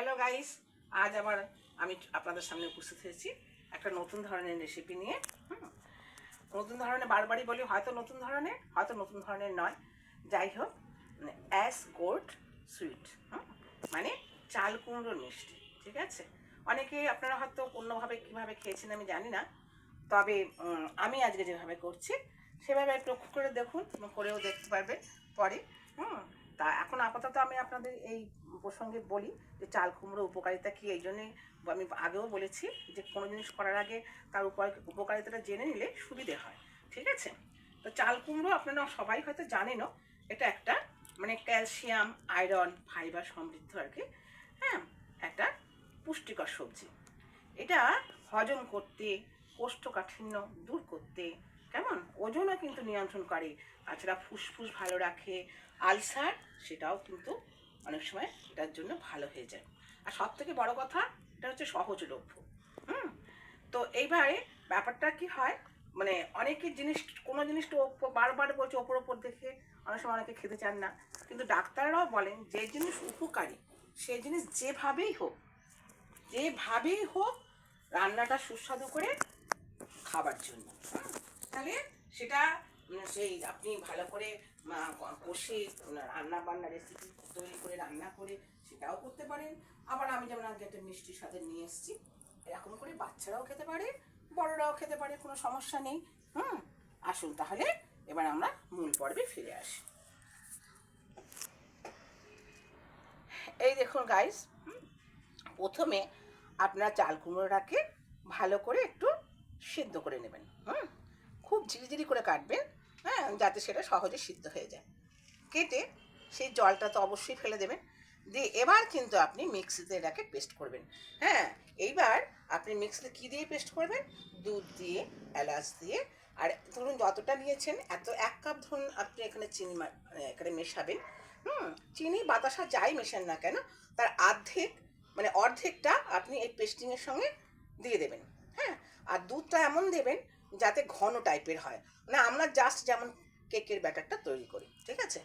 Hello guys আজ আবার আমি আপনাদের সামনে উপস্থিত হয়েছি একটা নতুন ধরনের রেসিপি নিয়ে। নতুন ধরনের বারবারই বলি, হয়তো নতুন ধরনের, হয়তো নতুন ধরনের নয়। যাই হোক অ্যাস গোট সুইট মানে চাল কুমড়োর মিষ্টি, ঠিক আছে? অনেকে আপনারা হয়তো অন্যভাবে কীভাবে খেয়েছেন আমি জানি না। তবে আমি আজকে যেভাবে করছি, সেভাবে একটু লক্ষ্য করে দেখুন করেও দেখতে পারবে পরে। হুম। তা এখন আপাতত আমি আপনাদের এই প্রসঙ্গে বলি যে চাল কুমড়ো উপকারিতা কী, এই জন্যই আমি আগেও বলেছি যে কোনো জিনিস করার আগে তার উপকারিতাটা জেনে নিলে সুবিধে হয়, ঠিক আছে? তো চাল কুমড়ো আপনারা সবাই হয়তো জানেনও, এটা একটা মানে ক্যালসিয়াম, আয়রন, ফাইবার সমৃদ্ধ আর কি হ্যাঁ? একটা পুষ্টিকর সবজি। এটা হজম করতে, কোষ্ঠকাঠিন্য দূর করতে কেমন? ওজনও কিন্তু নিয়ন্ত্রণ করে তাছাড়া ফুসফুস ভালো রাখে। আলসার, সেটাও কিন্তু অনেক সময় এটার জন্য ভালো হয়ে যায়। আর সব থেকে বড় কথা, এটা হচ্ছে সহজলভ্য। হুম? তো এইবারে ব্যাপারটা কি হয়? মানে অনেকে জিনিস, কোনো জিনিসটা বারবার বলছে ওপর ওপর দেখে। অনেক সময় অনেকে খেতে চান না। কিন্তু ডাক্তাররাও বলেন, যে জিনিস উপকারী সেই জিনিস যেভাবেই হোক যেভাবেই হোক, রান্নাটা সুস্বাদু করে খাবার জন্য? তাহলে সেটা সেই আপনি ভালো করে কষে রান্না বান্না রেসিপি তৈরি করে, রান্না করে সেটাও করতে পারেন। আবার আমি যেমন আজকে একটা মিষ্টির সাথে নিয়ে এসেছি, এরকম করে বাচ্চারাও খেতে পারে, বড়রাও খেতে পারে, কোনো সমস্যা নেই, হুম? আসুন তাহলে, এবার আমরা মূল পর্বে ফিরে আসি। এই দেখুন গাইস প্রথমে আপনার চাল কুমড়োটাকে ভালো করে একটু সিদ্ধ করে নেবেন, হুম? ঝিরিঝিরি করে কাটবেন হ্যাঁ যাতে সেটা সহজে সিদ্ধ হয়ে যায়। কেটে সেই জলটা তো অবশ্যই ফেলে দেবেন দিয়ে এবার কিন্তু আপনি মিক্সিতে এটাকে পেস্ট করবেন। হ্যাঁ এইবার আপনি মিক্সিতে কী দিয়ে পেস্ট করবেন? দুধ দিয়ে, এলাচ দিয়ে। আর ধরুন যতটা নিয়েছেন, এত এক কাপ ধরুন আপনি এখানে চিনি মানে এখানে মেশাবেন, হুম, চিনি বাতাসা যাই মেশান না কেন, তার অর্ধেক মানে অর্ধেকটা আপনি এই পেস্টিংয়ের সঙ্গে দিয়ে দেবেন। হ্যাঁ আর দুধটা এমন দেবেন যাতে ঘন টাইপের হয়। না আমরা জাস্ট যেমন কেকের ব্যাটারটা তৈরি করি, ঠিক আছে?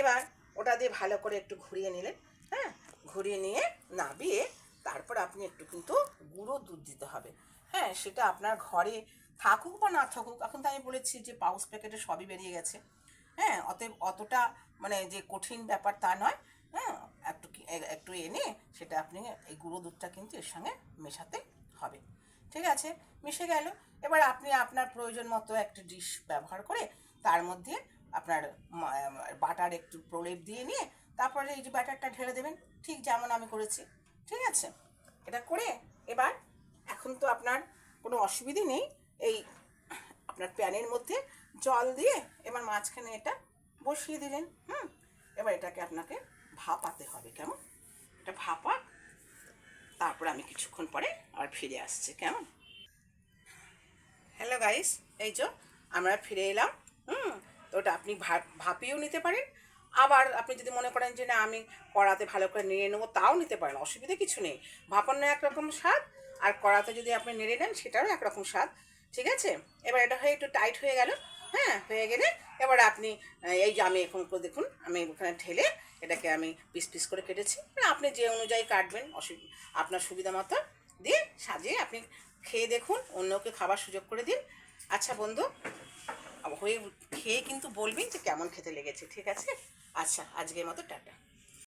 এবার ওটা দিয়ে ভালো করে একটু ঘুরিয়ে নিলেন হ্যাঁ? ঘুরিয়ে নিয়ে নাবিয়ে তারপর আপনি একটু কিন্তু গুঁড়ো দুধ দিতে হবে। হ্যাঁ সেটা আপনার ঘরে থাকুক বা না থাকুক, এখন তো আমি বলেছি যে পাউচ প্যাকেটে সবই বেরিয়ে গেছে। হ্যাঁ অতএব অতটা মানে যে কঠিন ব্যাপার তা নয় হ্যাঁ? একটু একটু এনে সেটা আপনি এই গুঁড়ো দুধটা কিন্তু এর সঙ্গে মেশাতে হবে। ঠিক আছে? মিশে গেল। এবার আপনি আপনার প্রয়োজন মতো একটা ডিশ ব্যবহার করে তার মধ্যে আপনার বাটার একটু প্রলেপ দিয়ে নিয়ে তারপরে এই যে ব্যাটারটা ঢেলে দেবেন। ঠিক যেমন আমি করেছি। ঠিক আছে? এটা করে এবার এখন তো আপনার কোনো অসুবিধে নেই। এই আপনার প্যানের মধ্যে জল দিয়ে এবার মাঝখানে এটা বসিয়ে দিলেন। হুম? এবার এটাকে আপনাকে ভাপাতে হবে। কেমন? এটা ভাপা তারপর আমি কিছুক্ষণ পরে আর ফিরে আসছি, কেমন? হ্যালো গাইস এই যে আমরা ফিরে এলাম, হুম? তো ওটা আপনি ভাপিয়েও নিতে পারেন। আবার আপনি যদি মনে করেন যে না, আমি কড়াতে ভালো করে নেড়ে নেব, তাও নিতে পারেন, অসুবিধা কিছু নেই। ভাপানো একরকম স্বাদ, আর কড়াতে যদি আপনি নেড়ে নেন, সেটারও একরকম স্বাদ। ঠিক আছে? এবার এটা হয়ে একটু টাইট হয়ে গেল হ্যাঁ? হয়ে গেলে এবার আপনি, এই যে আমি এখন দেখুন, আমি ওখানে ঢেলে এটাকে আমি পিস পিস করে কেটেছি। মানে আপনি যে অনুযায়ী কাটবেন আপনার সুবিধা মতো দিয়ে সাজিয়ে আপনি খেয়ে দেখুন, অন্যকে খাবার সুযোগ করে দিন। আচ্ছা বন্ধু, হয়ে, খেয়ে কিন্তু বলবেন যে কেমন খেতে লেগেছে, ঠিক আছে? আচ্ছা আজকের মতো টাটা।